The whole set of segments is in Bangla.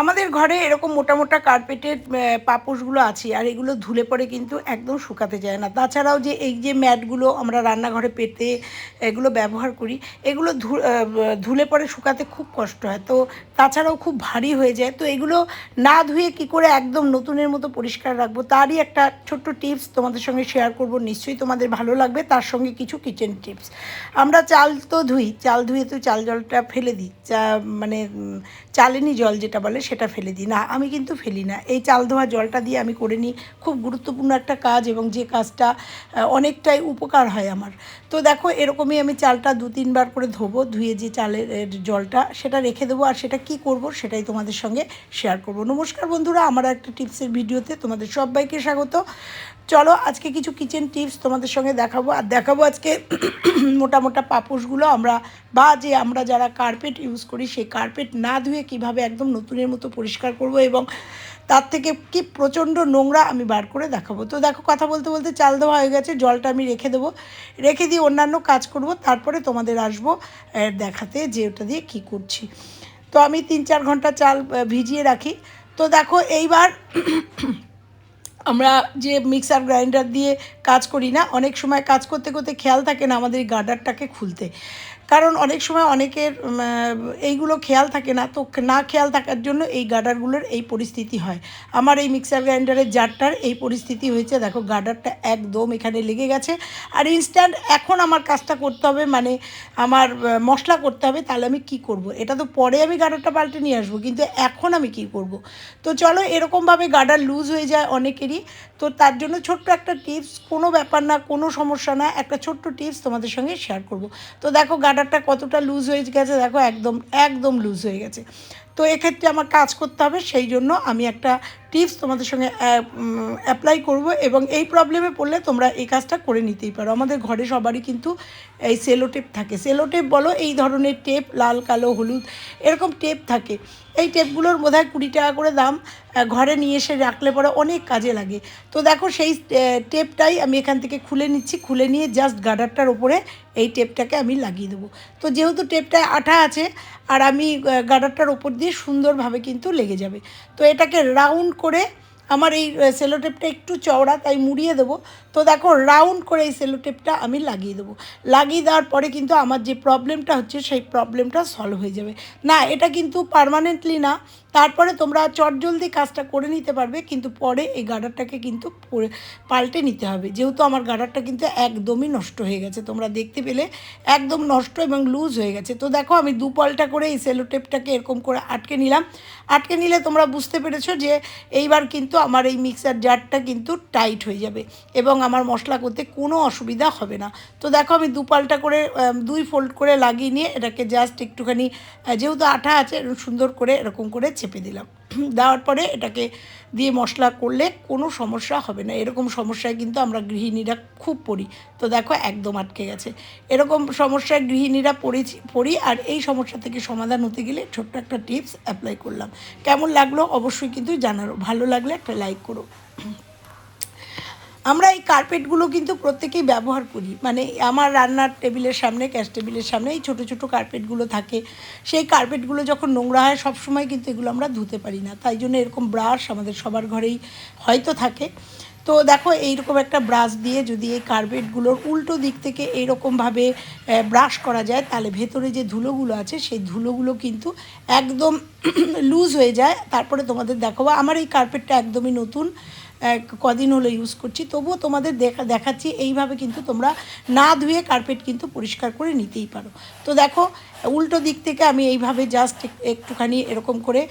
আমাদের ঘরে এরকম মোটা মোটা কার্পেটের পাপোশগুলো আছে আর এগুলো ধুলে পরে কিন্তু একদম শুকাতে যায় না। তাছাড়াও যে এই যে ম্যাটগুলো আমরা রান্নাঘরে পেতে এগুলো ব্যবহার করি, এগুলো ধুলে পরে শুকাতে খুব কষ্ট হয়। তো তাছাড়াও খুব ভারী হয়ে যায়। তো এগুলো না ধুয়ে কি করে একদম নতুনের মতো পরিষ্কার রাখব? তারই একটা ছোট্ট টিপস তোমাদের সঙ্গে শেয়ার করব। নিশ্চয়ই তোমাদের ভালো লাগবে। তার সঙ্গে কিছু কিচেন টিপস আমরা চাল তো ধুই, চাল ধুয়ে তো চাল জলটা ফেলে দিই। চা মানে চালেনি জল যেটা বলে সেটা ফেলে দিই। না, আমি কিন্তু ফেলি না। এই চাল ধোয়া জলটা দিয়ে আমি করে নিই। খুব গুরুত্বপূর্ণ একটা কাজ এবং যে কাজটা অনেকটাই উপকার হয় আমার। তো দেখো, এরকমই আমি চালটা দু, তিনবার করে ধোবো, ধুয়ে যে চালের জলটা, সেটা রেখে দেবো। আর সেটা কি করব, সেটাই তোমাদের সঙ্গে শেয়ার করব। নমস্কার বন্ধুরা, আমার একটা টিপসের ভিডিওতে তোমাদের সবাইকে স্বাগত। চলো আজকে কিছু কিচেন টিপস তোমাদের সঙ্গে দেখাবো। আর দেখাবো আজকে মোটা মোটা পাপোশগুলো। আমরা বা যে আমরা যারা কার্পেট ইউজ করি, সেই কার্পেট না ধুয়ে কীভাবে একদম নতুনের মতো পরিষ্কার করব এবং তার থেকে কি প্রচণ্ড নোংরা আমি বার করে দেখাবো। তো দেখো, কথা বলতে বলতে চাল দেওয়া হয়ে গেছে, জলটা আমি রেখে দেবো। রেখে দিয়ে অন্যান্য কাজ করব, তারপরে তোমাদের আসব দেখাতে যে ওটা দিয়ে কী করছি। তো আমি তিন চার ঘণ্টা চাল ভিজিয়ে রাখি। তো দেখো, এইবার আমরা যে মিক্সার গ্রাইন্ডার দিয়ে কাজ করি না, অনেক সময় কাজ করতে করতে খেয়াল থাকে না আমাদের গার্ডারটাকে খুলতে। কারণ অনেক সময় অনেকের এইগুলো খেয়াল থাকে না, তো না খেয়াল থাকার জন্য এই গার্ডারগুলোর এই পরিস্থিতি হয়। আমার এই মিক্সার গ্রাইন্ডারের জারটার এই পরিস্থিতি হয়েছে, দেখো গার্ডারটা একদম এখানে লেগে গেছে। আর ইনস্ট্যান্ট এখন আমার কাজটা করতে হবে মানে আমার মশলা করতে হবে, তাহলে আমি কি করব? এটা তো পরে আমি গার্ডারটা পাল্টে নিয়ে আসব, কিন্তু এখন আমি কি করব? তো চলো, এরকমভাবে গার্ডার লুজ হয়ে যায় অনেকেরই। তো তার জন্য ছোট্ট একটা টিপস কোনো ব্যাপার না, কোনো সমস্যা না, একটা ছোট্ট টিপস তোমাদের সঙ্গে শেয়ার করব। তো দেখো গার্ডারটা কতটা লুজ হয়ে গেছে দেখো একদম একদম লুজ হয়ে গেছে। তো এক্ষেত্রে আমার কাজ করতে হবে, সেই জন্য আমি একটা টিপস তোমাদের সঙ্গে অ্যাপ্লাই করব এবং এই প্রবলেমে পড়লে তোমরা এই কাজটা করে নিতেই পারো। আমাদের ঘরে সবারই কিন্তু এই সেলো টেপ থাকে। সেলো টেপ বলো, এই ধরনের টেপ লাল, কালো, হলুদ, এরকম টেপ থাকে। এই টেপগুলোর বোধহয় কুড়ি টাকা করে দাম ঘরে নিয়ে এসে রাখলে পরে অনেক কাজে লাগে। তো দেখো, সেই টেপটাই আমি এখান থেকে খুলে নিচ্ছি, খুলে নিয়ে জাস্ট গার্ডারটার ওপরে এই টেপটাকে আমি লাগিয়ে দেবো। তো যেহেতু টেপটায় আঠা আছে আর আমি গাডারটার ওপর দিয়ে সুন্দরভাবে কিন্তু লেগে যাবে। তো এটাকে রাউন্ড করে আমার এই সেলোটেপটা একটু চওড়া, তাই মুড়িয়ে দেবো। তো দেখো রাউন্ড করে এই সেলো টেপটা আমি লাগিয়ে দেবো। লাগিয়ে দেওয়ার পরে কিন্তু আমার যে প্রবলেমটা হচ্ছে, সেই প্রবলেমটা সলভ হয়ে যাবে। না, এটা কিন্তু পার্মানেন্টলি না। তারপরে তোমরা চটজলদি কাজটা করে নিতে পারবে, কিন্তু পরে এই গার্ডারটাকে কিন্তু পাল্টে নিতে হবে। যেহেতু আমার গার্ডারটা কিন্তু একদমই নষ্ট হয়ে গেছে, তোমরা দেখতে পেলে একদম নষ্ট এবং লুজ হয়ে গেছে। তো দেখো, আমি দু পাল্টা করে এই সেলো টেপটাকে এরকম করে আটকে নিলাম। আটকে নিলে তোমরা বুঝতে পেরেছ যে এইবার কিন্তু আমার এই মিক্সার জারটা কিন্তু টাইট হয়ে যাবে এবং আমার মশলা করতে কোনো অসুবিধা হবে না। তো দেখো আমি দু পাল্টা করে দুই ফোল্ড করে লাগিয়ে নিয়ে এটাকে জাস্ট একটুখানি যেহেতু আঠা আছে, সুন্দর করে এরকম করে চেপে দিলাম। দেওয়ার পরে এটাকে দিয়ে মশলা করলে কোনো সমস্যা হবে না। এরকম সমস্যায় কিন্তু আমরা গৃহিণীরা খুব পড়ি। তো দেখো একদম আটকে গেছে। এরকম সমস্যায় গৃহিণীরা পড়েছি, পড়ি আর এই সমস্যা থেকে সমাধান হতে গেলে ছোট্ট একটা টিপস অ্যাপ্লাই করলাম। কেমন লাগল অবশ্যই কিন্তু জানারো। ভালো লাগলে একটা লাইক করো। আমরা এই কার্পেটগুলো কিন্তু প্রত্যেকেই ব্যবহার করি। মানে আমার রান্নার টেবিলের সামনে গ্যাস টেবিলের সামনে এই ছোটো ছোটো কার্পেটগুলো থাকে। সেই কার্পেটগুলো যখন নোংরা হয়, সবসময় কিন্তু এগুলো আমরা ধুতে পারি না। তাই জন্য এরকম ব্রাশ আমাদের সবার ঘরেই হয়তো থাকে। তো দেখো, এইরকম একটা ব্রাশ দিয়ে যদি এই কার্পেটগুলোর উল্টো দিক থেকে এইরকমভাবে ব্রাশ করা যায়, তাহলে ভেতরে যে ধুলোগুলো আছে, সেই ধুলোগুলো কিন্তু একদম লুজ হয়ে যায়। তারপরে তোমাদের দেখাবো, আমার এই কার্পেটটা একদমই নতুন। কদিন হলো ইউজ করছি। তবুও তোমাদের দেখা, দেখাচ্ছি, এইভাবে কিন্তু তোমরা না ধুয়ে কার্পেট কিন্তু পরিষ্কার করে নিতেই পারো। তো দেখো, উল্টো দিক থেকে আমি এইভাবে জাস্ট একটুখানি এরকম করে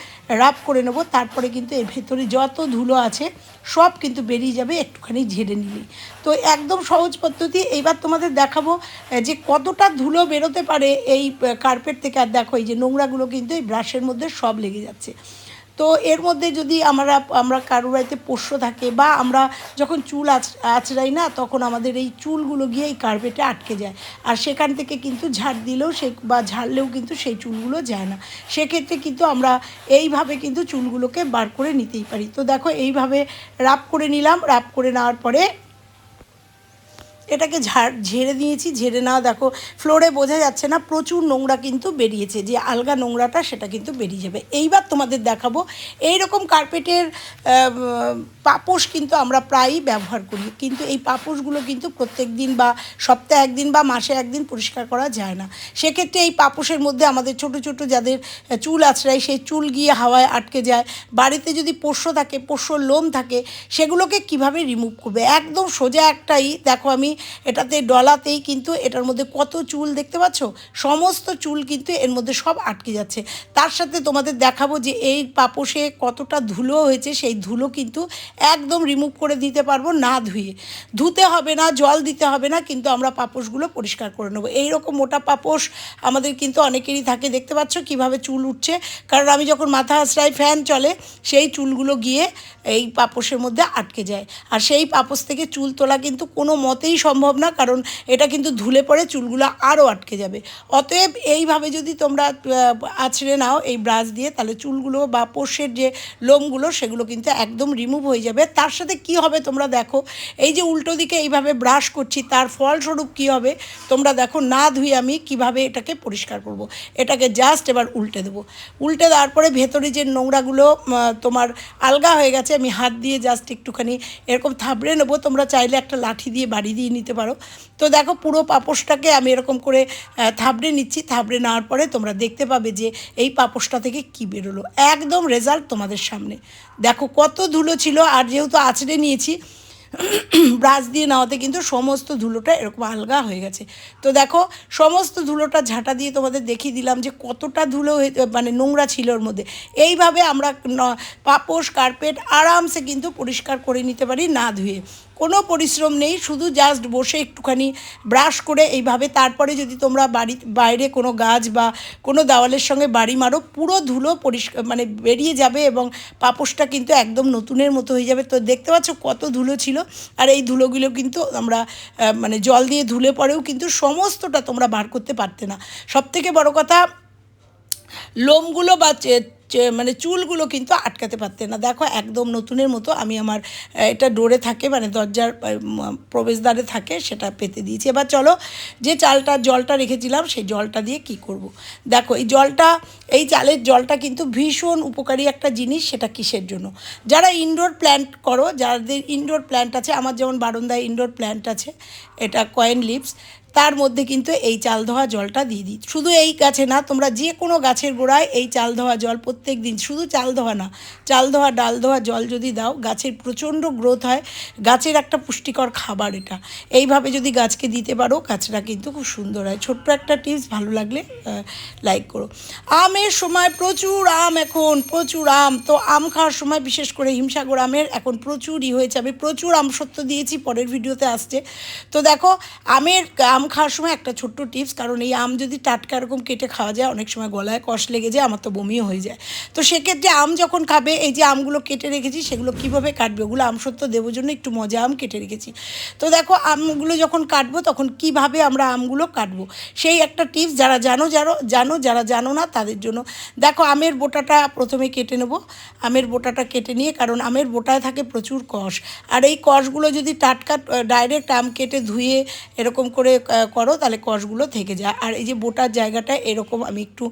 রাব করে নেব, তারপরে কিন্তু এর ভেতরে যত ধুলো আছে, সব কিন্তু বেরিয়ে যাবে একটুখানি ঝেড়ে নিলেই। তো একদম সহজ পদ্ধতি, এইবার তোমাদের দেখাবো যে কতটা ধুলো বেরোতে পারে এই কার্পেট থেকে। আর দেখো, এই যে নোংরাগুলো কিন্তু এই ব্রাশের মধ্যে সব লেগে যাচ্ছে। তো এর মধ্যে যদি আমরা আমরা কারোর বাড়িতে পোষ্য থাকে বা আমরা যখন চুল আচ, আঁচড়াই না, তখন আমাদের এই চুলগুলো গিয়ে এই কার্পেটে আটকে যায়। আর সেখান থেকে কিন্তু ঝাড় দিলেও সে, বা ঝাড়লেও কিন্তু সেই চুলগুলো যায় না। সেক্ষেত্রে কিন্তু আমরা এইভাবে কিন্তু চুলগুলোকে বার করে নিতেই পারি। তো দেখো, এইভাবে রাপ করে নিলাম। রাপ করে নেওয়ার পরে এটাকে ঝাড়, ঝেড়ে দিয়েছি, ঝেড়ে না দেখো ফ্লোরে বোঝা যাচ্ছে না, প্রচুর নোংরা কিন্তু বেরিয়েছে, যে আলগা নোংরাটা সেটা কিন্তু বেরিয়ে যাবে। এইবার তোমাদের দেখাবো এই রকম কার্পেটের পাপোশ কিন্তু আমরা প্রায়ই ব্যবহার করি, কিন্তু এই পাপোশগুলো কিন্তু প্রত্যেক দিন বা সপ্তাহে একদিন বা মাসে একদিন পরিষ্কার করা যায় না। সেক্ষেত্রে এই পাপোশের মধ্যে আমাদের ছোট ছোট যাদের চুল আছড়ায়, সেই চুল গিয়ে হাওয়ায় আটকে যায়, বাড়িতে যদি পোষ্য থাকে পোষ্যর লোম থাকে, সেগুলোকে কীভাবে রিমুভ করবে? একদম সোজা একটাই, দেখো আমি এটাতে ডলাতেই কিন্তু এটার মধ্যে কত চুল দেখতে পাচ্ছ? সমস্ত চুল কিন্তু এর মধ্যে সব আটকে যাচ্ছে। তার সাথে তোমাদের দেখাবো যে এই পাপোশে কতটা ধুলো হয়েছে, সেই ধুলো কিন্তু একদম রিমুভ করে দিতে পারব না ধুয়ে। ধুতে হবে না, জল দিতে হবে না, কিন্তু আমরা পাপোশগুলো পরিষ্কার করে নেব। এইরকম মোটা পাপোশ আমাদের কিন্তু অনেকেরই থাকে, দেখতে পাচ্ছ কীভাবে চুল উঠছে? কারণ আমি যখন মাথা আশ্রায় ফ্যান চলে, সেই চুলগুলো গিয়ে এই পাপোশের মধ্যে আটকে যায়। আর সেই পাপোশ থেকে চুল তোলা কিন্তু কোনো মতেই সম্ভব না, কারণ এটা কিন্তু ধুলে পড়ে চুলগুলো আরও আটকে যাবে। অতএব এইভাবে যদি তোমরা আছড়ে নাও এই ব্রাশ দিয়ে, তাহলে চুলগুলো বা পোষের যে লোমগুলো, সেগুলো কিন্তু একদম রিমুভ হয়ে যাবে। তার সাথে কি হবে তোমরা দেখো, এই যে উল্টো দিকে এইভাবে ব্রাশ করছি, তার ফলস্বরূপ কি হবে, তোমরা দেখো, না ধুয়ে আমি কীভাবে এটাকে পরিষ্কার করব। এটাকে জাস্ট এবার উল্টে দেবো। উল্টে দেওয়ার পরে ভেতরে যে নোংরাগুলো তোমার আলগা হয়ে গেছে, আমি হাত দিয়ে জাস্ট একটুখানি এরকম থাবড়ে নেব। তোমরা চাইলে একটা লাঠি দিয়ে বাড়ি দিয়ে নিতে পারো। তো দেখো পুরো পাপোশটাকে আমি এরকম করে থাবড়ে নিচ্ছি। থাবড়ে নেওয়ার পরে তোমরা দেখতে পাবে যে এই পাপোশটা থেকে কি বেরোলো। একদম রেজাল্ট তোমাদের সামনে। দেখো কত ধুলো ছিল, আর যেহেতু আছড়ে নিয়েছি, ব্রাশ দিয়ে নেওয়াতে কিন্তু সমস্ত ধুলোটা এরকম আলগা হয়ে গেছে। তো দেখো সমস্ত ধুলোটা ঝাঁটা দিয়ে তোমাদের দেখিয়ে দিলাম যে কতটা ধুলো মানে নোংরা ছিল ওর মধ্যে। এইভাবে আমরা পাপোশ, কার্পেট আরামসে কিন্তু পরিষ্কার করে নিতে পারি না ধুয়ে। কোনো পরিশ্রম নেই, শুধু জাস্ট বসে একটুখানি ব্রাশ করে এইভাবে তারপরে যদি তোমরা বাড়ি, বাইরে কোনো গাছ বা কোনো দেওয়ালের সঙ্গে বাড়ি মারো, পুরো ধুলো পরিষ্কার মানে বেরিয়ে যাবে এবং পাপোশটা কিন্তু একদম নতুনের মতো হয়ে যাবে। তো দেখতে পাচ্ছ কত ধুলো ছিল। আর এই ধুলোগুলো কিন্তু আমরা মানে জল দিয়ে ধুলে পরেও কিন্তু সমস্তটা তোমরা বার করতে পারতে না। সবথেকে বড় কথা, লোমগুলো বা মানে চুলগুলো কিন্তু আটকাতে পারতেন না। দেখো, একদম নতুনের মতো আমি আমার এটা ডোরে থাকে মানে দরজার প্রবেশদ্বারে থাকে, সেটা পেতে দিয়েছি। এবার চলো, যে চালটা, জলটা রেখেছিলাম, সেই জলটা দিয়ে কি করব। দেখো, এই জলটা, এই চালের জলটা কিন্তু ভীষণ উপকারী একটা জিনিস, সেটা কিসের জন্য? যারা ইনডোর প্ল্যান্ট করো, যাদের ইনডোর প্ল্যান্ট আছে, আমার যেমন বারান্দায় ইনডোর প্ল্যান্ট আছে, এটা কয়েন লিভস তার মধ্যে কিন্তু এই চাল ধোয়া জলটা দিয়ে দিই। শুধু এই গাছে না, তোমরা যে কোনো গাছের গোড়ায় এই চাল ধোয়া জল প্রত্যেক দিন, শুধু চাল ধোয়া না, চাল ধোয়া, ডাল ধোয়া জল যদি দাও, গাছের প্রচণ্ড গ্রোথ হয়। গাছের একটা পুষ্টিকর খাবার এটা। এইভাবে যদি গাছকে দিতে পারো, গাছটা কিন্তু খুব সুন্দর হয়। ছোট্ট একটা টিপস ভালো লাগলে লাইক করো। আমের সময় প্রচুর আম এখন, প্রচুর আম। তো আম খাওয়ার সময় বিশেষ করে হিমসাগর আমের এখন প্রচুরই হয়েছে আমি প্রচুর আম সত্য দিয়েছি, পরের ভিডিওতে আসছে। তো দেখো, আমের আম খাওয়ার সময় একটা ছোট্ট টিপস, কারণ এই আম যদি টাটকা এরকম কেটে খাওয়া যায়, অনেক সময় গলায় কষ লেগে যায়, আমার তো বমিও হয়ে যায়। তো সেক্ষেত্রে আম যখন খাবে, এই যে আমগুলো কেটে রেখেছি, সেগুলো কীভাবে কাটবে? ওগুলো আম সত্য দেওয়ার জন্য একটু মজা আম কেটে রেখেছি। তো দেখো, আমগুলো যখন কাটবো, তখন কীভাবে আমরা আমগুলো কাটবো? সেই একটা টিপস যারা জানো জানো জানো, যারা জানো না, তাদের জন্য। দেখো, আমের বোটাটা প্রথমে কেটে নেব। আমের বোটাটা কেটে নিয়ে, কারণ আমের বোটায় থাকে প্রচুর কষ। আর এই কষগুলো যদি টাটকা ডাইরেক্ট আম কেটে ধুয়ে এরকম করে করো, তাহলে কষগুলো থেকে যায়। আর এই যে বোটার জায়গাটা এরকম আমি একটু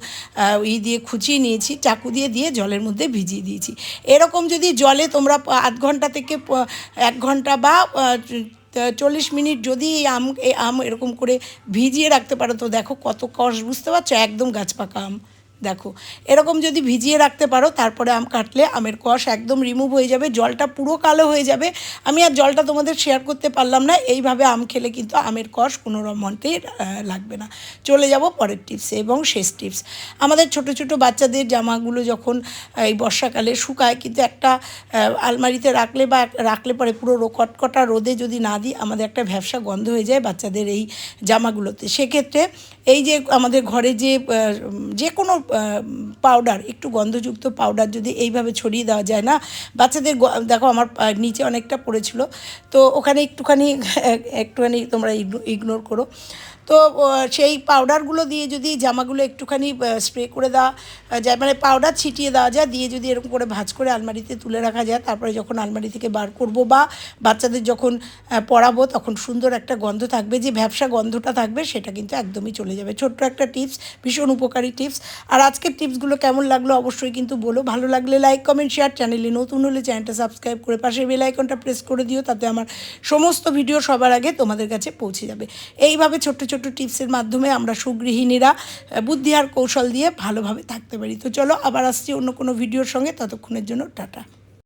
ই দিয়ে খুঁচিয়ে নিয়েছি, চাকু দিয়ে দিয়ে জলের মধ্যে ভিজিয়ে দিয়েছি। এরকম যদি জলে তোমরা আধ ঘণ্টা থেকে এক ঘণ্টা বা চল্লিশ মিনিট যদি আম আম এরকম করে ভিজিয়ে রাখতে পারো, তো দেখো কত কষ, বুঝতে পারছ? একদম গাছ পাকা আম। দেখো, এরকম যদি ভিজিয়ে রাখতে পারো, তারপরে আম কাটলে আমের কষ একদম রিমুভ হয়ে যাবে, জলটা পুরো কালো হয়ে যাবে। আমি আর জলটা তোমাদের শেয়ার করতে পারলাম না, এইভাবে আম খেলে কিন্তু আমের কষ কোনো রকমতেই লাগবে না। চলে যাব পরের টিপসে এবং শেষ টিপস আমাদের ছোট ছোট বাচ্চাদের জামাগুলো যখন এই বর্ষাকালে শুকায়, কিন্তু একটা আলমারিতে রাখলে বা রাখলে পরে পুরো কটকটা রোদে যদি না দিই, আমাদের একটা ভ্যাবসা গন্ধ হয়ে যায় বাচ্চাদের এই জামাগুলোতে। সেক্ষেত্রে এই যে আমাদের ঘরে যে যে কোনো পাউডার একটু গন্ধযুক্ত পাউডার যদি এইভাবে ছড়িয়ে দেওয়া যায় না? বাচ্চাদের দেখো আমার নিচে অনেকটা পড়েছিল, তো ওখানে একটুখানি একটুখানি তোমরা ইগনোর করো। তো সেই পাউডারগুলো দিয়ে যদি জামাগুলো একটুখানি স্প্রে করে দেওয়া যায় মানে পাউডার ছিটিয়ে দেওয়া যায়, দিয়ে যদি এরকম করে ভাঁজ করে আলমারিতে তুলে রাখা যায়, তারপরে যখন আলমারি থেকে বার করব বা বাচ্চাদের যখন পরাবো, তখন সুন্দর একটা গন্ধ থাকবে, যে ব্যবসা গন্ধটা থাকবে, সেটা কিন্তু একদমই চলে যাবে। ছোট্ট একটা টিপস ভীষণ উপকারী টিপস আর আজকের টিপসগুলো কেমন লাগল অবশ্যই কিন্তু বলো। ভালো লাগলে লাইক কমেন্ট শেয়ার চ্যানেলে নতুন হলে চ্যানেলটা সাবস্ক্রাইব করে পাশে বেল আইকনটা প্রেস করে দিও, তাতে আমার সমস্ত ভিডিও সবার আগে তোমাদের কাছে পৌঁছে যাবে। এইভাবে ছোট্ট ছোট্ট টিপসের মাধ্যমে আমরা সুগৃহিণীরা বুদ্ধি আর কৌশল দিয়ে ভালোভাবে থাকতে পারি। তো চলো আবার আসছি অন্য কোনো ভিডিওর সঙ্গে, ততক্ষণের জন্য টাটা।